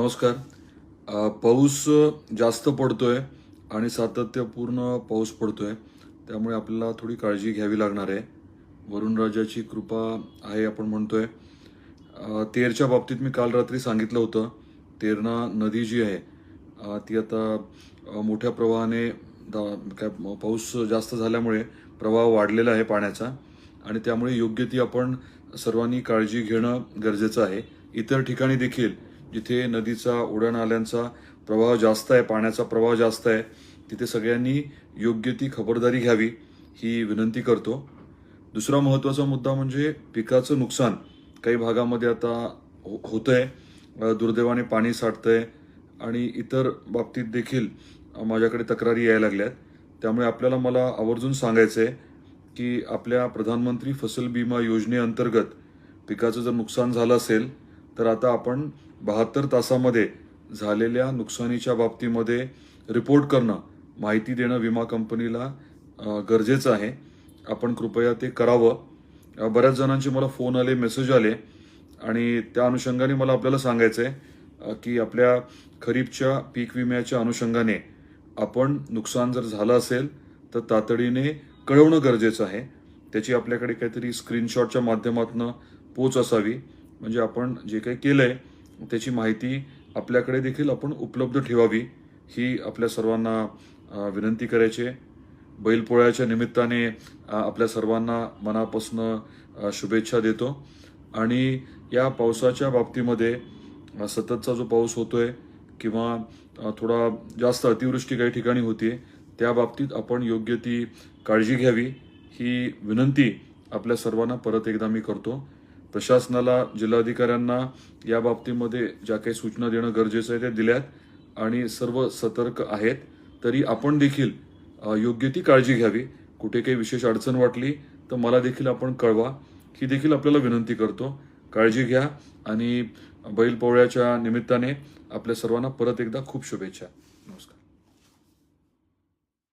नमस्कार. पाऊस जास्त पडतोय आणि सातत्यपूर्ण पाऊस पडतोय. त्यामुळे आपल्याला थोडी काळजी घ्यावी लागणार आहे. वरुणराजाची कृपा आहे आपण म्हणतोय. आहे तेरच्या बाबतीत मी काल रात्री सांगितलं होतं. तेरणा नदी जी आहे ती आता मोठ्या प्रवाहाने दा- काय पाऊस जास्त झाल्यामुळे प्रवाह वाढलेला आहे पाण्याचा आणि त्यामुळे योग्य ती आपण सर्वांनी काळजी घेणं गरजेचं आहे. इतर ठिकाणी देखील जिथे नदीचा उड्या नाल्यांचा प्रवाह जास्त आहे पाण्याचा प्रवाह जास्त आहे तिथे सगळ्यांनी योग्य ती खबरदारी घ्यावी ही विनंती करतो. दुसरा महत्त्वाचा मुद्दा म्हणजे पिकाचं नुकसान. काही भागामध्ये आता हो- होतं आहे दुर्दैवाने पाणी साठतं आहे आणि इतर बाबतीत देखील माझ्याकडे तक्रारी यायला लागल्यात. त्यामुळे आपल्याला मला आवर्जून सांगायचं आहे की आपल्या प्रधानमंत्री फसल बिमा योजनेअंतर्गत पिकाचं जर नुकसान झालं असेल तर आता आपण बहात्तर तासामध्ये झालेल्या नुकसानीच्या बाबतीमध्ये रिपोर्ट करणं माहिती देणं विमा कंपनीला गरजेचं आहे. आपण कृपया ते करावं. बऱ्याच जणांचे मला फोन आले मेसेज आले आणि त्या अनुषंगाने मला आपल्याला सांगायचं आहे की आपल्या खरीपच्या पीक विम्याच्या अनुषंगाने आपण नुकसान जर झालं असेल तर तातडीने कळवणं गरजेचं आहे. त्याची आपल्याकडे काहीतरी स्क्रीनशॉटच्या माध्यमातून पोच असावी. म्हणजे आपण जे काही केलं आहे त्याची माहिती आपल्याकडे देखील आपण उपलब्ध ठेवावी ही आपल्या सर्वांना विनंती करायची आहे. बैलपोळ्याच्या निमित्ताने आपल्या सर्वांना मनापासून शुभेच्छा देतो. आणि या पावसाच्या बाबतीमध्ये सततचा जो पाऊस होतोय किंवा थोडा जास्त अतिवृष्टी काही ठिकाणी होती त्या बाबतीत आपण योग्य ती काळजी घ्यावी. ही विनंती आपल्या सर्वांना परत एकदा मी करतो. प्रशासनाला जिल्हाधिकाऱ्यांना या बाबतीमध्ये ज्या काही सूचना देणं गरजेचं आहे त्या दिल्यात आणि सर्व सतर्क आहेत. तरी आपण देखील योग्य ती काळजी घ्यावी. कुठे काही विशेष अडचण वाटली तर मला देखील आपण कळवा. ही देखील आपल्याला विनंती करतो. काळजी घ्या आणि बैलपोळ्याच्या निमित्ताने आपल्या सर्वांना परत एकदा खूप शुभेच्छा. नमस्कार.